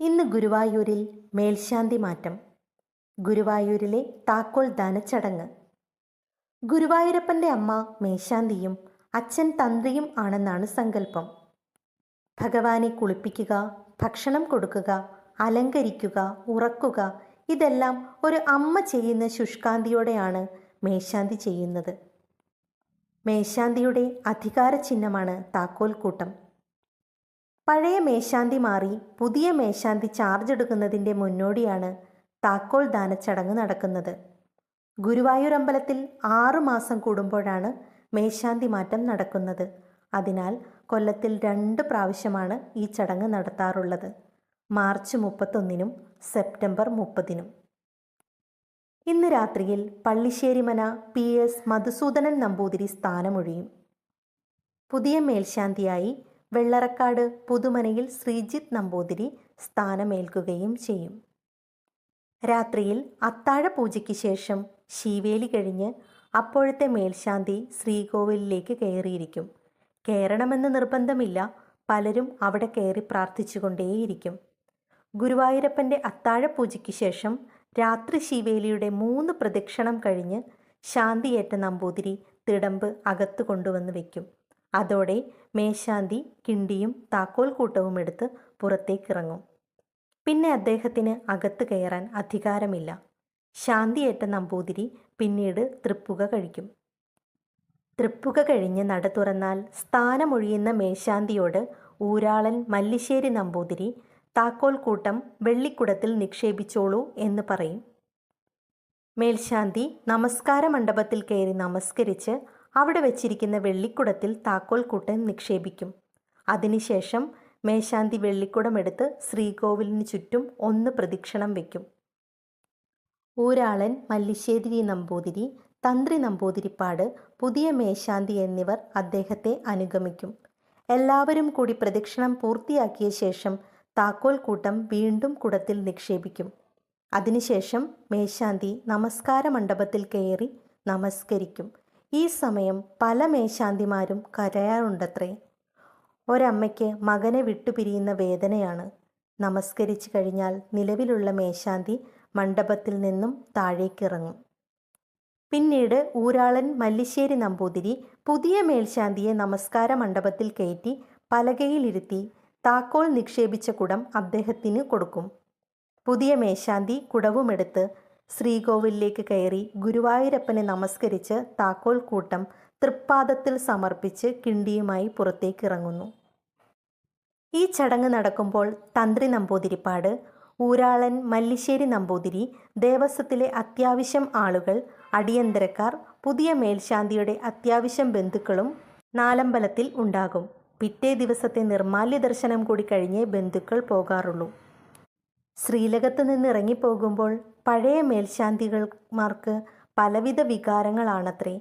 ഇന്ന് ഗുരുവായൂരിൽ മേൽശാന്തി മാറ്റം. ഗുരുവായൂരിലെ താക്കോൽ ദാനച്ചടങ്ങ് ഗുരുവായൂരപ്പന്റെ അമ്മ മേശാന്തിയും അച്ഛൻ തന്ത്രിയും ആണെന്നാണ് സങ്കല്പം. ഭഗവാനെ കുളിപ്പിക്കുക ഭക്ഷണം കൊടുക്കുക അലങ്കരിക്കുക ഉറക്കുക ഇതെല്ലാം ഒരു അമ്മ ചെയ്യുന്ന ശുഷ്കാന്തിയോടെയാണ് മേശാന്തി ചെയ്യുന്നത്. മേശാന്തിയുടെ അധികാര ചിഹ്നമാണ് താക്കോൽ കൂട്ടം പഴയ മേശാന്തി മാറി പുതിയ മേശാന്തി ചാർജ് എടുക്കുന്നതിന്റെ മുന്നോടിയാണ് താക്കോൽ ദാനച്ചടങ്ങ് നടക്കുന്നത്. ഗുരുവായൂർ അമ്പലത്തിൽ ആറു മാസം കൂടുമ്പോഴാണ് മേശാന്തി മാറ്റം നടക്കുന്നത്. അതിനാൽ കൊല്ലത്തിൽ രണ്ട് പ്രാവശ്യമാണ് ഈ ചടങ്ങ് നടത്താറുള്ളത്. മാർച്ച് മുപ്പത്തൊന്നിനും സെപ്റ്റംബർ മുപ്പതിനും. ഇന്ന് രാത്രിയിൽ പള്ളിശ്ശേരിമന പി എസ് മധുസൂദനൻ നമ്പൂതിരി സ്ഥാനമൊഴിയും. പുതിയ മേൽശാന്തിയായി വെള്ളറക്കാട് പുതുമനയിൽ ശ്രീജിത്ത് നമ്പൂതിരി സ്ഥാനമേൽക്കുകയും ചെയ്യും. രാത്രിയിൽ അത്താഴ പൂജയ്ക്ക് ശേഷം ശീവേലി കഴിഞ്ഞ് അപ്പോഴത്തെ മേൽശാന്തി ശ്രീകോവിലിലേക്ക് കയറിയിരിക്കും. കയറണമെന്ന് നിർബന്ധമില്ല പലരും അവിടെ കയറി പ്രാർത്ഥിച്ചുകൊണ്ടേയിരിക്കും. ഗുരുവായൂരപ്പന്റെ അത്താഴ പൂജയ്ക്ക് ശേഷം രാത്രി ശിവേലിയുടെ മൂന്ന് പ്രദക്ഷിണം കഴിഞ്ഞ് ശാന്തിയേറ്റ നമ്പൂതിരി തിടമ്പ് അകത്ത് കൊണ്ടുവന്ന് വയ്ക്കും അതോടെ മേശാന്തി കിണ്ടിയും താക്കോൽ കൂട്ടവും എടുത്ത് പുറത്തേക്കിറങ്ങും. പിന്നെ അദ്ദേഹത്തിന് അകത്ത് കയറാൻ അധികാരമില്ല. ശാന്തിയേറ്റ നമ്പൂതിരി പിന്നീട് തൃപ്പുക കഴിക്കും. തൃപ്പുക കഴിഞ്ഞ് നട തുറന്നാൽ സ്ഥാനമൊഴിയുന്ന മേശാന്തിയോട് ഊരാളൻ മല്ലിശ്ശേരി നമ്പൂതിരി താക്കോൽ കൂട്ടം വെള്ളിക്കുടത്തിൽ നിക്ഷേപിച്ചോളൂ എന്ന് പറയും. മേൽശാന്തി നമസ്കാര മണ്ഡപത്തിൽ കയറി നമസ്കരിച്ച് അവിടെ വെച്ചിരിക്കുന്ന വെള്ളിക്കുടത്തിൽ താക്കോൽ കൂട്ടം നിക്ഷേപിക്കും. അതിനുശേഷം മേശാന്തി വെള്ളിക്കുടം എടുത്ത് ശ്രീകോവിലിന് ചുറ്റും ഒന്ന് പ്രദക്ഷിണം വയ്ക്കും ഊരാളൻ മല്ലിശ്ശേരി നമ്പൂതിരി തന്ത്രി നമ്പൂതിരിപ്പാട് പുതിയ മേശാന്തി എന്നിവർ അദ്ദേഹത്തെ അനുഗമിക്കും. എല്ലാവരും കൂടി പ്രദക്ഷിണം പൂർത്തിയാക്കിയ ശേഷം താക്കോൽ കൂട്ടം വീണ്ടും കുടത്തിൽ നിക്ഷേപിക്കും. അതിനുശേഷം മേശാന്തി നമസ്കാര മണ്ഡപത്തിൽ കയറി നമസ്കരിക്കും. ഈ സമയം പല മേശാന്തിമാരും കരയാറുണ്ടത്രേ. ഒരമ്മയ്ക്ക് മകനെ വിട്ടുപിരിയുന്ന വേദനയാണ്. നമസ്കരിച്ചു കഴിഞ്ഞാൽ നിലവിലുള്ള മേശാന്തി മണ്ഡപത്തിൽ നിന്നും താഴേക്കിറങ്ങും. പിന്നീട് ഊരാളൻ മല്ലിശ്ശേരി നമ്പൂതിരി പുതിയ മേൽശാന്തിയെ നമസ്കാര മണ്ഡപത്തിൽ കയറ്റി പലകയിലിരുത്തി താക്കോൽ നിക്ഷേപിച്ച കുടം അദ്ദേഹത്തിന് കൊടുക്കും. പുതിയ മേശാന്തി കുടവുമെടുത്ത് ശ്രീകോവിലേക്ക് കയറി ഗുരുവായൂരപ്പനെ നമസ്കരിച്ച് താക്കോൽ കൂട്ടം തൃപ്പാദത്തിൽ സമർപ്പിച്ച് കിണ്ടിയുമായി പുറത്തേക്കിറങ്ങുന്നു. ഈ ചടങ്ങ് നടക്കുമ്പോൾ തന്ത്രി നമ്പൂതിരിപ്പാട് ഊരാളൻ മല്ലിശ്ശേരി നമ്പൂതിരി ദേവസ്വത്തിലെ അത്യാവശ്യം ആളുകൾ അടിയന്തരക്കാർ പുതിയ മേൽശാന്തിയുടെ അത്യാവശ്യം ബന്ധുക്കളും നാലമ്പലത്തിൽ ഉണ്ടാകും. പിറ്റേ ദിവസത്തെ നിർമാല്യ ദർശനം കൂടി കഴിഞ്ഞേ ബന്ധുക്കൾ പോകാറുള്ളൂ. ശ്രീലകത്ത് നിന്ന് ഇറങ്ങിപ്പോകുമ്പോൾ പഴയ മേൽശാന്തികൾമാർക്ക് പലവിധ വികാരങ്ങളാണത്രേ.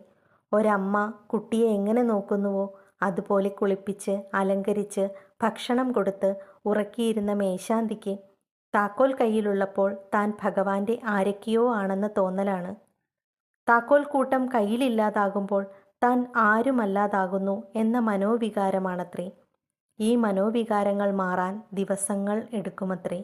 ഒരമ്മ കുട്ടിയെ എങ്ങനെ നോക്കുന്നുവോ അതുപോലെ കുളിപ്പിച്ച് അലങ്കരിച്ച് ഭക്ഷണം കൊടുത്ത് ഉറക്കിയിരുന്ന മേശാന്തിക്ക് താക്കോൽ കയ്യിലുള്ളപ്പോൾ താൻ ഭഗവാന്റെ ആരൊക്കെയോ ആണെന്ന തോന്നലാണ്. താക്കോൽ കൂട്ടം കയ്യിലില്ലാതാകുമ്പോൾ താൻ ആരുമല്ലാതാകുന്നു എന്ന മനോവികാരമാണത്രേ. ഈ മനോവികാരങ്ങൾ മാറാൻ ദിവസങ്ങൾ എടുക്കുമത്രേ.